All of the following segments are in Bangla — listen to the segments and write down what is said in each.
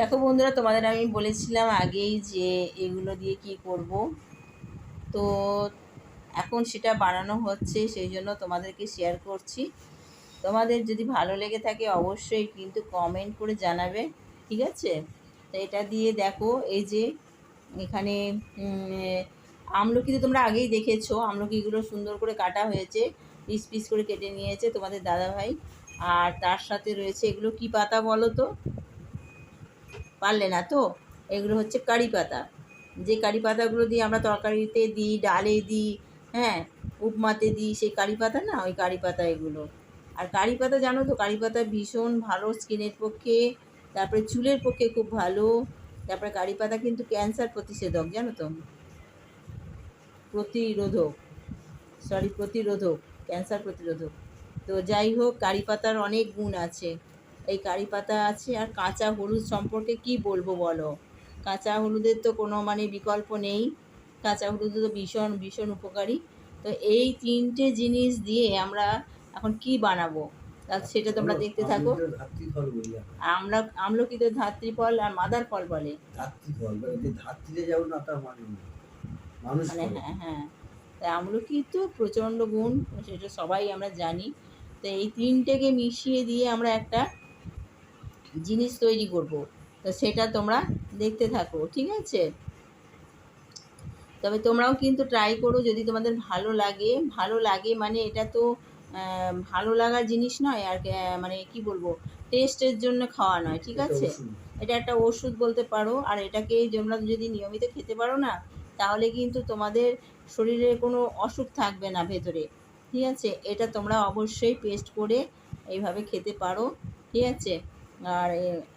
দেখো বন্ধুরা, তোমাদের আমি বলেছিলাম আগেই যে এগুলো দিয়ে কি করব। তো এখন সেটা বানানো হচ্ছে, সেই জন্য তোমাদেরকে শেয়ার করছি। তোমাদের যদি ভালো লেগে থাকে অবশ্যই কিন্তু কমেন্ট করে জানাবে, ঠিক আছে? তো এটা দিয়ে দেখো, এই যে এখানে আমলকি তো তোমরা আগেই দেখেছ, আমলকিগুলো সুন্দর করে কাটা হয়েছে, পিস পিস করে কেটে নিয়েছে তোমাদের দাদাভাই। আর তার সাথে রয়েছে এগুলো কি পাতা বলো তো? পারলে না তো? এগুলো হচ্ছে কারি পাতা। যে কারি পাতাগুলো দিয়ে আমরা তরকারিতে দিই, ডালে দিই হ্যাঁ উপমাতে দিই, সেই কারি পাতা না? ওই কারি পাতা এগুলো। আর কারি পাতা জানো তো, কারি পাতা ভীষণ ভালো স্কিনের পক্ষে, তারপরে চুলের পক্ষে খুব ভালো, তারপরে কারি পাতা কিন্তু ক্যান্সার প্রতিষেধক, জানো তো? প্রতিরোধক সরি প্রতিরোধক, ক্যান্সার প্রতিরোধক। তো যাই হোক, কারি পাতার অনেক গুণ আছে। এই কারি পাতা আছে আর কাঁচা হলুদ সম্পর্কে কি বলব বলো? কাঁচা হলুদের তো কোনো মানে বিকল্প নেই। কাঁচা হলুদ তো ভীষণ ভীষণ উপকারী। তো এই তিনটে জিনিস দিয়ে আমরা এখন কি বানাবো? তা সেটা তোমরা দেখতে থাকো। আমরা। আমলকিতে ধাত্রী ফল আর মাদার ফল বলে। মানে না তার মানে মানে হ্যাঁ হ্যাঁ। তাই আমলকি তো প্রচণ্ড গুণ সেটা সবাই আমরা জানি। তো এই তিনটেকে মিশিয়ে দিয়ে আমরা একটা জিনিস তৈরি করব। তো সেটা তোমরা দেখতে থাকো ঠিক আছে? তবে তোমরাও কিন্তু ট্রাই করো যদি তোমাদের ভালো লাগে। ভালো লাগে মানে এটা তো ভালো লাগার জিনিস নয় আর মানে কি বলব টেস্টের জন্য খাওয়া নয় ঠিক আছে। এটা একটা ওষুধ বলতে পারো। আর এটাকে তোমরা যদি নিয়মিত খেতে পারো না তাহলে কিন্তু তোমাদের শরীরে কোনো অসুখ থাকবে না ভেতরে ঠিক আছে? এটা তোমরা অবশ্যই পেস্ট করে এইভাবে খেতে পারো ঠিক আছে? আর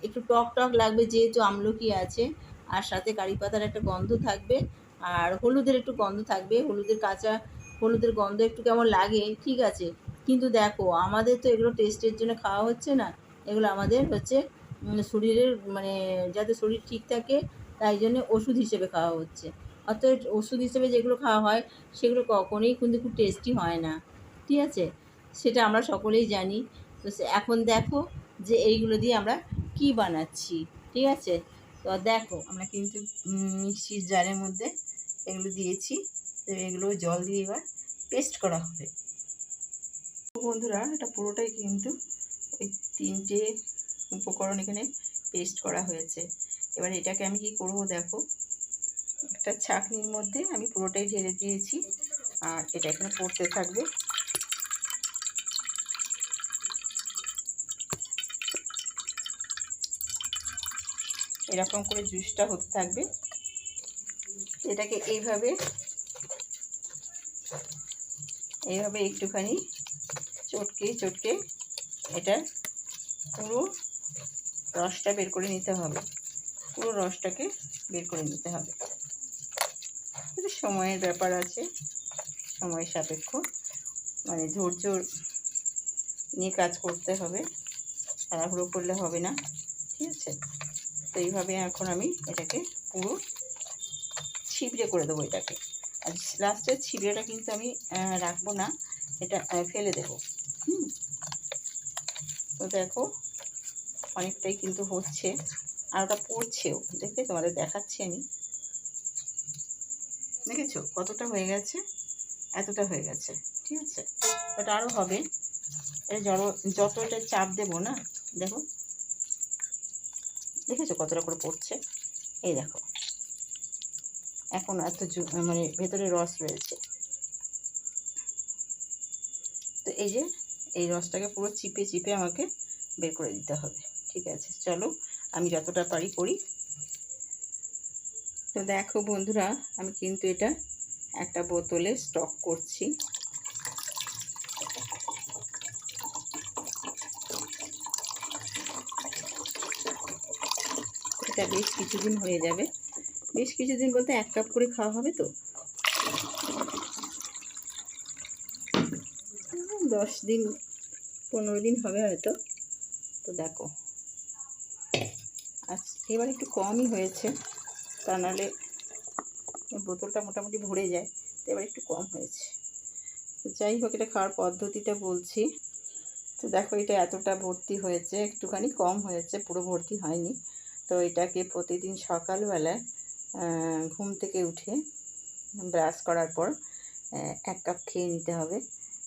একটু টক টক লাগবে যেহেতু আমলকি আছে। আর সাথে কারি পাতার একটা গন্ধ থাকবে। আর হলুদের একটু গন্ধ থাকবে। হলুদের কাঁচা, হলুদের গন্ধ একটু কেমন লাগে, ঠিক আছে। কিন্তু দেখো, আমাদের তো এগুলো টেস্টের জন্য খাওয়া হচ্ছে না। এগুলো আমাদের হচ্ছে শরীরের মানে যাতে শরীর ঠিক থাকে, তাই জন্য ওষুধ হিসেবে খাওয়া হচ্ছে। অর্থাৎ ওষুধ হিসেবে যেগুলো খাওয়া হয়, সেগুলো কখনোই কিন্তু খুব টেস্টি হয় না। ঠিক আছে? সেটা আমরা সকলেই জানি। তো এখন দেখো যে এইগুলো দিয়ে আমরা কি বানাচ্ছি, ঠিক আছে? তো দেখো, আমরা কিন্তু মিক্সির জারের মধ্যে এগুলো দিয়েছি। তো এগুলো জল দিয়ে এবার পেস্ট করা হবে। বন্ধুরা, এটা পুরোটাই কিন্তু ওই তিনটে উপকরণ এখানে পেস্ট করা হয়েছে। এবার এটাকে আমি কি করব দেখো? একটা ছাঁকনির মধ্যে আমি পুরোটাই ঢেলে দিয়েছি। আর এটা এখানে পড়তে থাকবে। এরকম করে জুসটা হতে থাকবে। এটাকে এইভাবে এইভাবে একটুখানি চটকে চটকে এটা পুরো রসটা বের করে নিতে হবে। পুরো রসটাকে বের করে নিতে হবে। সময়ের ব্যাপার আছে, সময় সাপেক্ষ। মানে ধৈর্য নিয়ে কাজ করতে হবে, তাড়াহুড়ো করলে হবে না, ঠিক আছে? তো এইভাবে এখন আমি এটাকে পুরো ছিবড়ে করে দেবো এটাকে। আর লাস্টের ছিবড়েটা কিন্তু আমি রাখব না, এটা ফেলে দেবো। হুম। তো দেখো, অনেকটাই কিন্তু হচ্ছে, আর ওটা পড়ছেও দেখবে তোমাদের দেখাচ্ছি আমি। দেখেছ? কতটা হয়ে গেছে? এতটা হয়ে গেছে, ঠিক আছে? ওটা আরও হবে। এটা যত যত এটা চাপ দেবো না, দেখো দেখেছ কতটা করে পড়ছে? এই দেখো। এখন এত মানে ভেতরে রস রয়েছে তো এই যে, এই রসটাকে পুরো চিপে চিপে আমাকে বের করে দিতে হবে। ঠিক আছে, চলো আমি যতটা পারি করি। তো দেখো বন্ধুরা, আমি কিন্তু এটা একটা বোতলে স্টক করছি। এটা বেশ কিছুদিন হয়ে যাবে। বেশ কিছুদিন বলতে এক কাপ করে খাওয়া হবে তো? দশ দিন, পনেরো দিন হবে হয়তো। তো দেখো। আজ এবার একটু কমই হয়েছে। তা নাহলে বোতলটা মোটামুটি ভরে যায়। তো এবার একটু কম হয়েছে। তো যাই হোক, এটা খাওয়ার পদ্ধতিটা বলছি। তো দেখো, এটা এতটা ভর্তি হয়েছে। একটুখানি কম হয়েছে, পুরো ভর্তি হয়নি। তো এটাকে প্রতিদিন সকালবেলায় ঘুম থেকে উঠে ব্রাশ করার পর এক কাপ খেয়ে নিতে হবে।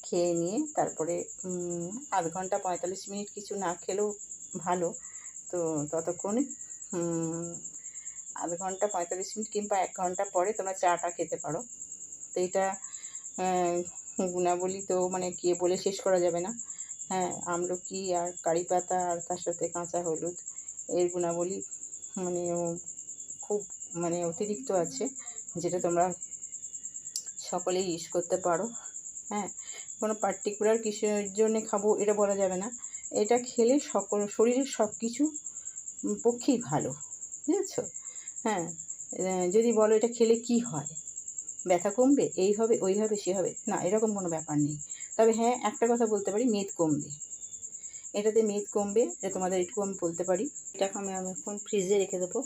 খেয়ে নিয়ে তারপরে আধ ঘণ্টা পঁয়তাল্লিশ মিনিট কিছু না খেলেও ভালো। তো ততক্ষণে আধ ঘণ্টা পঁয়তাল্লিশ মিনিট কিংবা এক ঘণ্টা পরে তোমরা চাটা খেতে পারো। তো এটা গুণাবলী তো মানে কি বলে শেষ করা যাবে না। হ্যাঁ আমলকি আর কারি পাতা আর তার সাথে কাঁচা হলুদ এর গুণাবলী মানে খুব মানে অতিরিক্ত আছে, যেটা তোমরা সকলেই ইউজ করতে পারো। হ্যাঁ কোনো পার্টিকুলার কিসের জন্যে খাব এটা বলা যাবে না। এটা খেলে সকল, শরীরের সব কিছু পক্ষেই ভালো, বুঝেছ? হ্যাঁ যদি বলো এটা খেলে কি হয়? ব্যথা কমবে, এই হবে, ওই হবে, সে হবে। না, এরকম কোনো ব্যাপার নেই। তবে হ্যাঁ একটা কথা বলতে পারি, মেদ কমবে। এটাতে মেদ কমবে, এটা তোমাদের একটু আমি বলতে পারি। এটাকে আমি আমি এখন ফ্রিজে রেখে দেবো।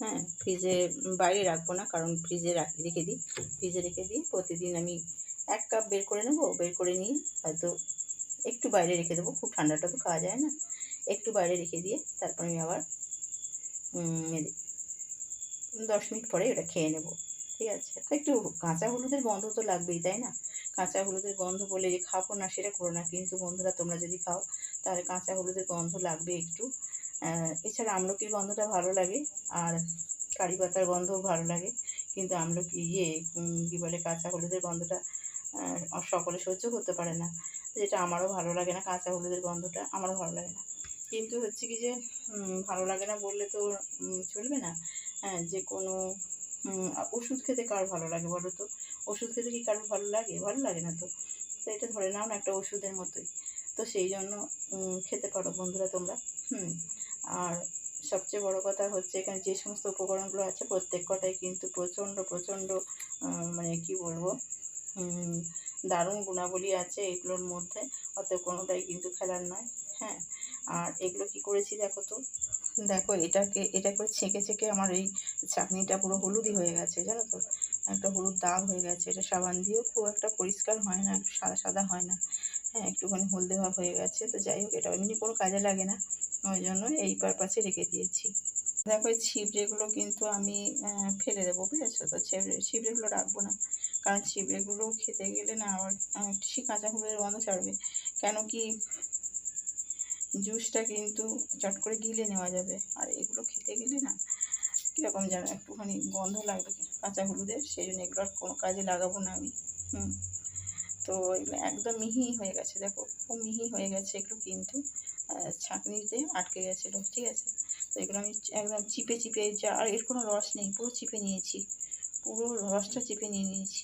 হ্যাঁ ফ্রিজে বাইরে রাখব না, কারণ ফ্রিজে রাখ দিই। ফ্রিজে রেখে দিই, প্রতিদিন আমি এক কাপ বের করে নেব, বের করে নিয়ে হয়তো একটু বাইরে রেখে দেবো। খুব ঠান্ডাটা তো খাওয়া যায় না। একটু বাইরে রেখে দিয়ে তারপর আমি আবার দশ মিনিট পরে এটা খেয়ে নেব। ঠিক আছে? তো একটু কাঁচা হলুদের গন্ধ তো লাগবেই, তাই না? কাঁচা হলুদের গন্ধ বলে যে খাব না, সেটা করো না। কিন্তু বন্ধুরা, তোমরা যদি খাও তাহলে কাঁচা হলুদের গন্ধ লাগবে একটু। এছাড়া আমলকির গন্ধটা ভালো লাগে, আর কারি পাতার গন্ধও ভালো লাগে। কিন্তু আমলকি ইয়ে কী বলে, কাঁচা হলুদের গন্ধটা সকলে সহ্য করতে পারে না। যেটা আমারও ভালো লাগে না, কাঁচা হলুদের গন্ধটা, আমারও ভালো লাগে না। কিন্তু হচ্ছে কি যে ভালো লাগে না বললে তো চলবে না। হ্যাঁ যে কোনো ওষুধ খেতে কার ভালো লাগে বলো তো? ওষুধ খেতে কি কারোর ভালো লাগে? ভালো লাগে না তো। তো এটা ধরে নাও না একটা ওষুধের মতোই। তো সেই জন্য খেতে পারো বন্ধুরা তোমরা। হুম, আর সবচেয়ে বড় কথা হচ্ছে এখানে যে সমস্ত উপকরণগুলো আছে, প্রত্যেক কটাই কিন্তু প্রচণ্ড প্রচণ্ড মানে কি বলব দারুণ গুণাবলী আছে এগুলোর মধ্যে। অত কোনোটাই কিন্তু ফেলার নয় হ্যাঁ। আর এগুলো কি করেছি দেখো তো? দেখো, এটাকে, এটা করে ছেঁকে ছেঁকে আমার এই চাটনিটা পুরো হলুদই হয়ে গেছে, জানো তো? একটা হলুদ দাগ হয়ে গেছে, এটা সাবান দিয়েও খুব একটা পরিষ্কার হয় না, সাদা সাদা হয় না। হ্যাঁ একটুখানি হলদে ভাব হয়ে গেছে তো যাই হোক এটা এমনি কোনো কাজে লাগে না। ওই জন্য এই পারপাসে রেখে দিয়েছি। দেখো ছিবড়েগুলো কিন্তু আমি ফেলে দেবো বুঝেছ? তো ছিবড়ে ছিবড়েগুলো রাখব না। কারণ ছিবড়েগুলো খেতে গেলে না আবার আহ, সে কাঁচা হলুদের গন্ধ ছাড়বে। কেন কি জুসটা কিন্তু চট করে গিলে নেওয়া যাবে। আর এগুলো খেতে গেলে না কীরকম যেন একটুখানি গন্ধ লাগবে কাঁচা হলুদের সেই জন্য এগুলো আর কোনো কাজে লাগাবো না আমি। হুম। তো একদম মিহি হয়ে গেছে, দেখো খুব মিহি হয়ে গেছে এগুলো কিন্তু। ছাঁকনিতে আটকে গেছিল ঠিক আছে? তো এগুলো আমি একদম চিপে চিপে, যা আর এর কোনো রস নেই, পুরো চিপে নিয়েছি। পুরো রসটা চিপে নিয়ে নিয়েছি,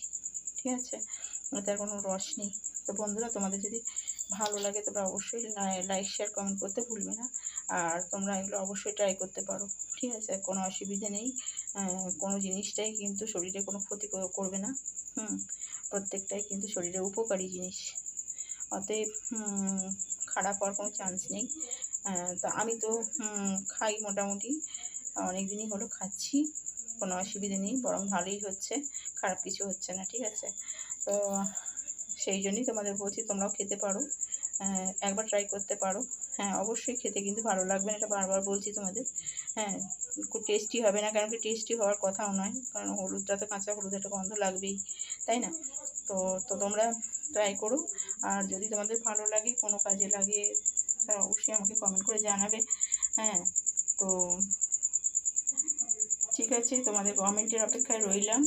ঠিক আছে? এতে আর কোনো রস নেই। তো বন্ধুরা, তোমাদের যদি ভালো লাগে, তোমরা অবশ্যই লাইক শেয়ার কমেন্ট করতে ভুলবে না। আর তোমরা এগুলো অবশ্যই ট্রাই করতে পারো, ঠিক আছে? কোনো অসুবিধে নেই। কোনো জিনিসটাই কিন্তু শরীরে কোনো ক্ষতি করবে না। হুম। প্রত্যেকটাই কিন্তু শরীরে উপকারী জিনিস। অতএব খারাপ হওয়ার কোনো চান্স নেই। তো আমি তো খাই মোটামুটি। অনেক দিনই হলো খাচ্ছি, কোনো অসুবিধে নেই, বরং ভালোই হচ্ছে, খারাপ কিছু হচ্ছে না, ঠিক আছে? তো সেই জন্যই তোমাদের বলছি, তোমরাও খেতে পারো। একবার ট্রাই করতে পারো। হ্যাঁ অবশ্যই খেতে কিন্তু ভালো লাগবে না, এটা বারবার বলছি তোমাদের। হ্যাঁ খুব টেস্টি হবে না কারণ কি টেস্টি হওয়ার কথাও নয়, কারণ হলুদটা তো কাঁচা হলুদ একটা গন্ধ লাগবেই, তাই না? তো তো তোমরা ট্রাই করো। আর যদি তোমাদের ভালো লাগে, কোনো কাজে লাগে অবশ্যই আমাকে কমেন্ট করে জানাবে। হ্যাঁ তো ঠিক আছে, তোমাদের কমেন্টের অপেক্ষায় রইলাম।